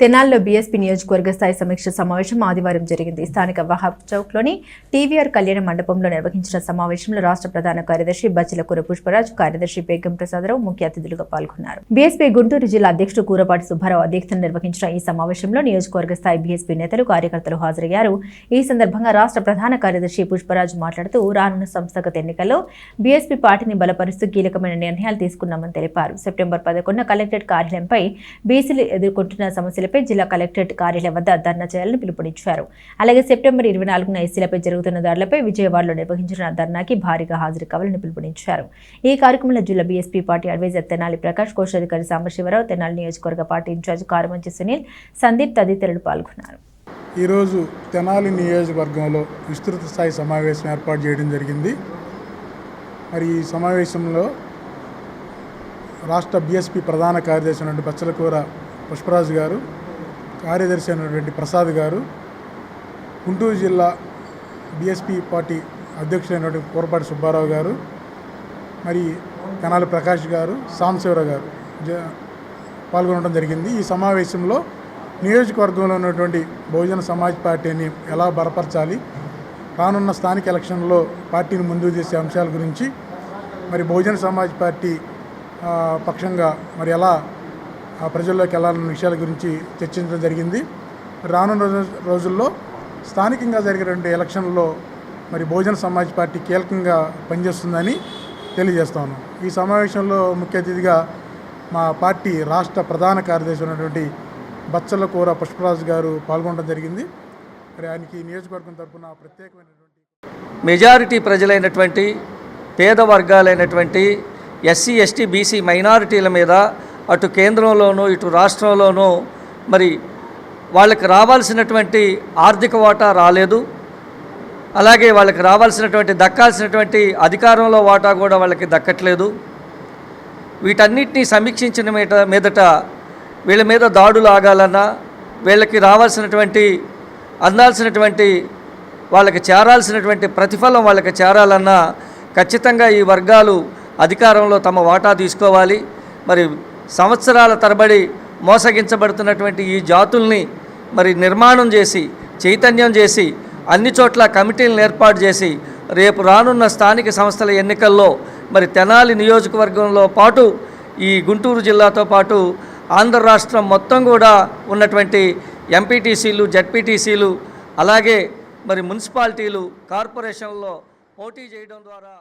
తెనాల్లో బీఎస్పీ నియోజకవర్గ స్థాయి సమీక్ష సమావేశం ఆదివారం జరిగింది. స్థానిక వహాబ్ చౌక్లోని టీవీఆర్ కళ్యాణ మండపంలో నిర్వహించిన సమావేశంలో రాష్ట్ర ప్రధాన కార్యదర్శి బచ్చిలకూర పుష్పరాజు కార్యదర్శి బేగం ప్రసాదరావు ముఖ్య అతిథులుగా పాల్గొన్నారు. బీఎస్పీ గుంటూరు జిల్లా అధ్యక్షుడు కూరపాటి సుబ్బారావు అధ్యక్షతన నిర్వహించిన ఈ సమావేశంలో నియోజకవర్గ స్థాయి బీఎస్పీ నేతలు కార్యకర్తలు హాజరయ్యారు. ఈ సందర్భంగా రాష్ట్ర ప్రధాన కార్యదర్శి పుష్పరాజు మాట్లాడుతూ రానున్న సంస్థాగత ఎన్నికల్లో బీఎస్పీ పార్టీని బలపరుస్తూ కీలకమైన నిర్ణయాలు తీసుకున్నామని తెలిపారు. సెప్టెంబర్ పదకొండున కలెక్టరేట్ కార్యాలయంపై బీసీలు ఎదుర్కొంటున్న ఎస్సీలపై జిల్లా కలెక్టరేట్ కార్యాలయం వద్ద ధర్నా చేయాలని పిలుపునిచ్చారు. అలాగే సెప్టెంబర్ ఇరవై నాలుగున ఎస్సీలపై జరుగుతున్న దాడులపై విజయవాడలో నిర్వహించిన ధర్నాకి భారీగా హాజరు కావాలని పిలుపునిచ్చారు. ఈ కార్యక్రమంలో జిల్లా BSP party adviser Tenali Prakash కోశాధికారి సాంబశివరావు తెనాలి నియోజకవర్గ party in charge Karumanchi Sunil Sandeep తదితరులు పాల్గొన్నారు. ఈరోజు తెనాలి నియోజకవర్గంలో విస్తృత స్థాయి సమావేశం ఏర్పాటు చేయడం జరిగింది. మరి ఈ సమావేశంలో రాష్ట్ర బీఎస్పీ ప్రధాన కార్యదర్శి బచ్చలకూర పుష్పరాజు గారు కార్యదర్శి అయినటువంటి ప్రసాద్ గారు గుంటూరు జిల్లా బీఎస్పీ పార్టీ అధ్యక్షులైనటువంటి కూరపాటి సుబ్బారావు గారు మరి కనాలి ప్రకాష్ గారు సాంబశివరావు గారు జ- పాల్గొనడం జరిగింది. ఈ సమావేశంలో నియోజకవర్గంలో ఉన్నటువంటి బహుజన సమాజ్ పార్టీని ఎలా బలపరచాలి రానున్న స్థానిక ఎలక్షన్లో పార్టీని ముందుకు తీసే అంశాల గురించి మరి బహుజన సమాజ్ పార్టీ పక్షంగా మరి ఎలా ప్రజల్లోకి వెళ్ళాలన్న విషయాల గురించి చర్చించడం జరిగింది. రానున్న రోజుల్లో స్థానికంగా జరిగినటువంటి ఎలక్షన్లో మరి బహుజన సమాజ్ పార్టీ కీలకంగా పనిచేస్తుందని తెలియజేస్తాను ఈ సమావేశంలో ముఖ్య అతిథిగా మా పార్టీ రాష్ట్ర ప్రధాన కార్యదర్శి ఉన్నటువంటి బచ్చల కూర పుష్పరాజు గారు పాల్గొనడం జరిగింది. మరి ఆయనకి నియోజకవర్గం తరఫున ప్రత్యేకమైనటువంటి మెజారిటీ ప్రజలైనటువంటి పేద వర్గాలైనటువంటి ఎస్సీ ఎస్టీ బీసీ మైనారిటీల మీద అటు కేంద్రంలోనూ ఇటు రాష్ట్రంలోనూ మరి వాళ్ళకి రావాల్సినటువంటి ఆర్థిక వాటా రాలేదు. అలాగే వాళ్ళకి రావాల్సినటువంటి దక్కాల్సినటువంటి అధికారంలో వాటా కూడా వాళ్ళకి దక్కట్లేదు. వీటన్నిటినీ సమీక్షించిన మీట మీదట వీళ్ళ మీద దాడులు ఆగాలన్నా వీళ్ళకి రావాల్సినటువంటి అందాల్సినటువంటి వాళ్ళకి చేరాల్సినటువంటి ప్రతిఫలం వాళ్ళకి చేరాలన్నా ఖచ్చితంగా ఈ వర్గాలు అధికారంలో తమ వాటా తీసుకోవాలి. మరి సంవత్సరాల తరబడి మోసగించబడుతున్నటువంటి ఈ జాతుల్ని మరి నిర్మాణం చేసి చైతన్యం చేసి అన్ని చోట్ల కమిటీలను ఏర్పాటు చేసి రేపు రానున్న స్థానిక సంస్థల ఎన్నికల్లో మరి తెనాలి నియోజకవర్గంలో పాటు ఈ గుంటూరు జిల్లాతో పాటు ఆంధ్ర రాష్ట్రం మొత్తం కూడా ఉన్నటువంటి ఎంపీటీసీలు జడ్పీటీసీలు అలాగే మరి మున్సిపాలిటీలు కార్పొరేషన్లో పోటీ చేయడం ద్వారా